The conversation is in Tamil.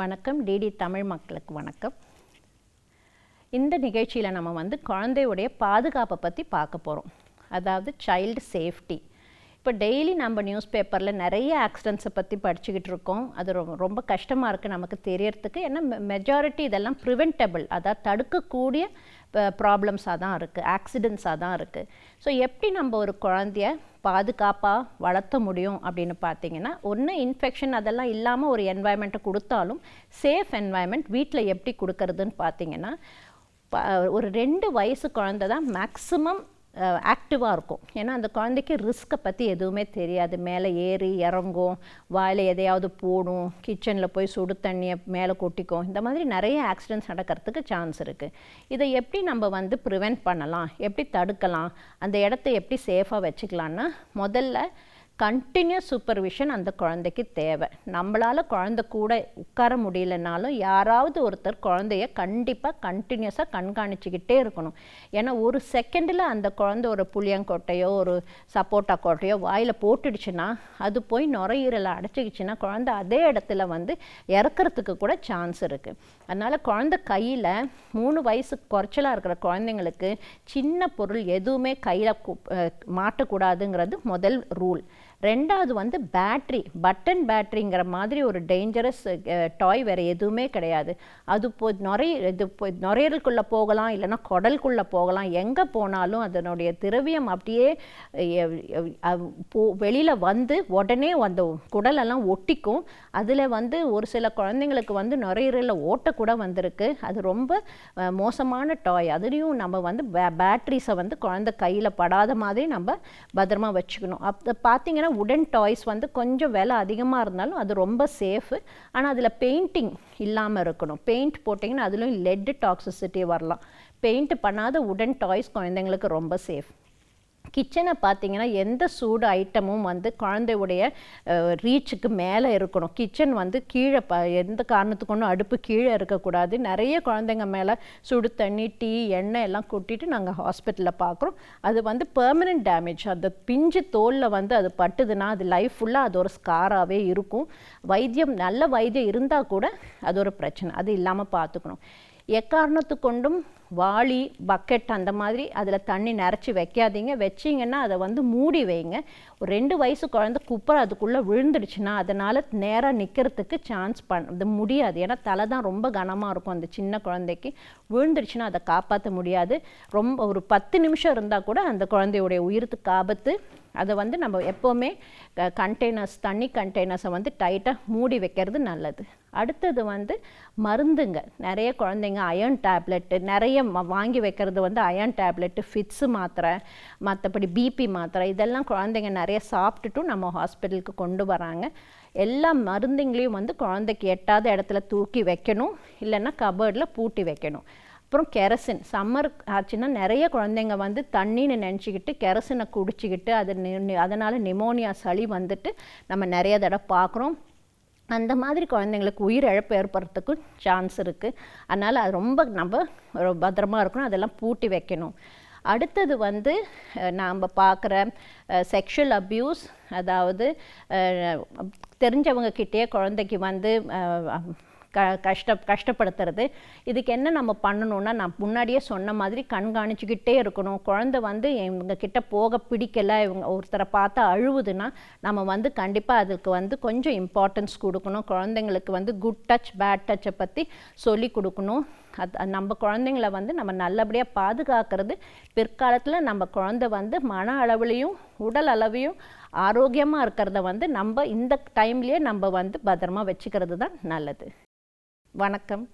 வணக்கம். டிடி தமிழ் மக்களுக்கு வணக்கம். இந்த நிகழ்ச்சியில் நம்ம வந்து குழந்தையுடைய பாதுகாப்பை பற்றி பார்க்க போகிறோம் அதாவது சைல்டு சேஃப்டி இப்போ டெய்லி நம்ம நியூஸ் பேப்பரில் நிறைய ஆக்சிடென்ட்ஸை பற்றி படிச்சுக்கிட்டு இருக்கோம். அது ரொம்ப ரொம்ப கஷ்டமாக இருக்குது நமக்கு தெரியறதுக்கு. ஏன்னா மெஜாரிட்டி இதெல்லாம் ப்ரிவென்டபிள் அதாவது தடுக்கக்கூடிய ப்ராப்ளம்ஸாக தான் இருக்குது ஆக்சிடென்ட்ஸாக தான் இருக்குது ஸோ எப்படி நம்ம ஒரு குழந்தைய பாதுகாப்பாக வளர்த்த முடியும் அப்படின்னு பார்த்தீங்கன்னா ஒன்று இன்ஃபெக்ஷன் அதெல்லாம் இல்லாமல் ஒரு என்வாயன்மெண்ட்டை கொடுத்தாலும் சேஃப் என்வாயன்மெண்ட் வீட்டில் எப்படி கொடுக்கறதுன்னு பார்த்தீங்கன்னா ஒரு ரெண்டு வயசு குழந்தை தான் மேக்ஸிமம் ஆக்டிவாக இருக்கும். ஏன்னா அந்த குழந்தைக்கு ரிஸ்க்கை பற்றி எதுவுமே தெரியாது. மேலே ஏறி இறங்கும் வாயில் எதையாவது போடும் கிச்சனில் போய் சுடு தண்ணியை மேலே கொட்டிக்கும். இந்த மாதிரி நிறைய ஆக்சிடென்ட்ஸ் நடக்கிறதுக்கு சான்ஸ் இருக்குது இதை எப்படி நம்ம வந்து ப்ரிவென்ட் பண்ணலாம்? எப்படி தடுக்கலாம்? அந்த இடத்த எப்படி சேஃபாக வச்சுக்கலான்னா முதல்ல கண்டினியூஸ் சூப்பர்விஷன் அந்த குழந்தைக்கு தேவை. நம்மளால் குழந்தை கூட உட்கார முடியலனாலும் யாராவது ஒருத்தர் குழந்தைய கண்டிப்பாக கண்டினியூஸாக கண்காணிச்சிக்கிட்டே இருக்கணும். ஏன்னா ஒரு செகண்டில் அந்த குழந்தை ஒரு புளியங்கொட்டையோ ஒரு சப்போட்டா கொட்டையோ வாயில் போட்டுடுச்சுன்னா அது போய் நுரையீரலை அடைச்சிக்கிச்சுன்னா குழந்தை அதே இடத்துல வந்து இறக்கறதுக்கு கூட சான்ஸ் இருக்குது அதனால் குழந்தை கையில் மூணு வயசு குறைச்சலாக இருக்கிற குழந்தைங்களுக்கு சின்ன பொருள் எதுவுமே கையில் மாட்டக்கூடாதுங்கிறது முதல் ரூல் ரெண்டாவது வந்து பேட்ரி பட்டன் பேட்ரிங்கிற மாதிரி ஒரு டேஞ்சரஸ் டாய் வேறு எதுவுமே கிடையாது. அது போ நுரை இது போ நுரையீரலுக்குள்ளே போகலாம் இல்லைன்னா குடலுக்குள்ளே போகலாம் எங்கே போனாலும் அதனுடைய திரவியம் அப்படியே போ வெளியில் வந்து உடனே அந்த குடலெல்லாம் ஒட்டிக்கும். அதில் வந்து ஒரு சில குழந்தைங்களுக்கு வந்து நுரையீரலில் ஓட்டக்கூட வந்திருக்கு. அது ரொம்ப மோசமான டாய் அதுலேயும் நம்ம வந்து பே பேட்ரிஸை வந்து குழந்தை கையில் படாத மாதிரி நம்ம பத்திரமா வச்சுக்கணும். அப்போ பார்த்தீங்கன்னா உடன் டாய்ஸ் வந்து கொஞ்சம் விலை அதிகமாக இருந்தாலும் அது ரொம்ப சேஃபு ஆனால் அதில் பெயிண்டிங் இல்லாமல் இருக்கணும். பெயிண்ட் போட்டிங்கன்னா அதுலேயும் லெட் டாக்ஸிசிட்டி வரலாம். பெயிண்ட் பண்ணாத உடன் டாய்ஸ் குழந்தைங்களுக்கு ரொம்ப சேஃப் கிச்சனை பார்த்தீங்கன்னா எந்த சூடு ஐட்டமும் வந்து குழந்தையுடைய ரீச்சுக்கு மேலே இருக்கணும். கிச்சன் வந்து கீழே ப எந்த காரணத்துக்கு ஒன்றும் அடுப்பு கீழே இருக்கக்கூடாது. நிறைய குழந்தைங்க மேலே சுடு தண்ணி டீ எண்ணெய் எல்லாம் கொட்டிட்டு நாங்கள் ஹாஸ்பிட்டலில் பார்க்குறோம் அது வந்து பெர்மனெண்ட் டேமேஜ் அந்த பிஞ்சு தோலில் வந்து அது பட்டுதுன்னா அது லைஃப் ஃபுல்லாக அது ஒரு ஸ்காராகவே இருக்கும். வைத்தியம் நல்ல வைத்தியம் இருந்தால் கூட அது ஒரு பிரச்சனை. அது இல்லாமல் பார்த்துக்கணும் எக்காரணத்து கொண்டும் வாளி பக்கெட் அந்த மாதிரி அதில் தண்ணி நிறச்சி வைக்காதீங்க. வச்சிங்கன்னா அதை வந்து மூடி வைங்க. ஒரு ரெண்டு வயசு குழந்தை குப்பை அதுக்குள்ளே விழுந்துடுச்சுன்னா அதனால் நேராக நிற்கிறதுக்கு சான்ஸ் பண் அது முடியாது. ஏன்னா தலை தான் ரொம்ப கனமாக இருக்கும் அந்த சின்ன குழந்தைக்கு. விழுந்துடுச்சுன்னா அதை காப்பாற்ற முடியாது. ரொம்ப ஒரு பத்து நிமிஷம் இருந்தால் கூட அந்த குழந்தையுடைய உயிருக்கு ஆபத்து. அதை வந்து நம்ம எப்போவுமே கண்டெய்னர்ஸ் தண்ணி கண்டெய்னர்ஸை வந்து டைட்டாக மூடி வைக்கிறது நல்லது. அடுத்தது வந்து மருந்துங்க நிறைய குழந்தைங்க அயர்ன் டேப்லெட்டு நிறைய வாங்கி வைக்கிறது வந்து அயர்ன் டேப்லெட்டு ஃபிட்ஸு மாத்திரை மற்றபடி பிபி மாத்திரை இதெல்லாம் குழந்தைங்க நிறைய சாப்பிட்டுட்டும் நம்ம ஹாஸ்பிட்டலுக்கு கொண்டு வராங்க. எல்லா மருந்துங்களையும் வந்து குழந்தைக்கு எட்டாத இடத்துல தூக்கி வைக்கணும். இல்லைன்னா கபர்டில் பூட்டி வைக்கணும். அப்புறம் கெரசின். சம்மர் ஆச்சுன்னா நிறைய குழந்தைங்க வந்து தண்ணின்னு நினச்சிக்கிட்டு கெரசினை குடிச்சிக்கிட்டு அது நி- அதனால் நிமோனியா சளி வந்துட்டு நம்ம நிறைய தடவை பார்க்குறோம். அந்த மாதிரி குழந்தைங்களுக்கு உயிர் இழப்பு ஏற்படுறதுக்கும் சான்ஸ் இருக்குது அதனால் அது ரொம்ப நம்ம ஒரு பத்திரமா இருக்கணும் அதெல்லாம் பூட்டி வைக்கணும். அடுத்தது வந்து நாம் பார்க்குற செக்ஷுவல் அப்யூஸ் அதாவது தெரிஞ்சவங்கக்கிட்டே குழந்தைக்கு வந்து க கஷ்ட கஷ்டப்படுத்துறது. இதுக்கு என்ன நம்ம பண்ணணும்னா நான் முன்னாடியே சொன்ன மாதிரி கண்காணிச்சுக்கிட்டே இருக்கணும். குழந்தை வந்து இவங்க கிட்ட போக பிடிக்கலை இவங்க ஒருத்தரை பார்த்தா அழுவுதுன்னா நம்ம வந்து கண்டிப்பாக அதுக்கு வந்து கொஞ்சம் இம்பார்ட்டன்ஸ் கொடுக்கணும். குழந்தைங்களுக்கு வந்து குட் டச் பேட் டச்சை பற்றி சொல்லி கொடுக்கணும். அது நம்ம குழந்தைங்கள வந்து நம்ம நல்லபடியாக பாதுகாக்கிறது. பிற்காலத்தில் நம்ம குழந்தை வந்து மன அளவுலையும் உடல் அளவையும் ஆரோக்கியமாக இருக்கிறத வந்து நம்ம இந்த டைம்லேயே நம்ம வந்து பத்திரமா வச்சுக்கிறது தான் நல்லது. வணக்கம்.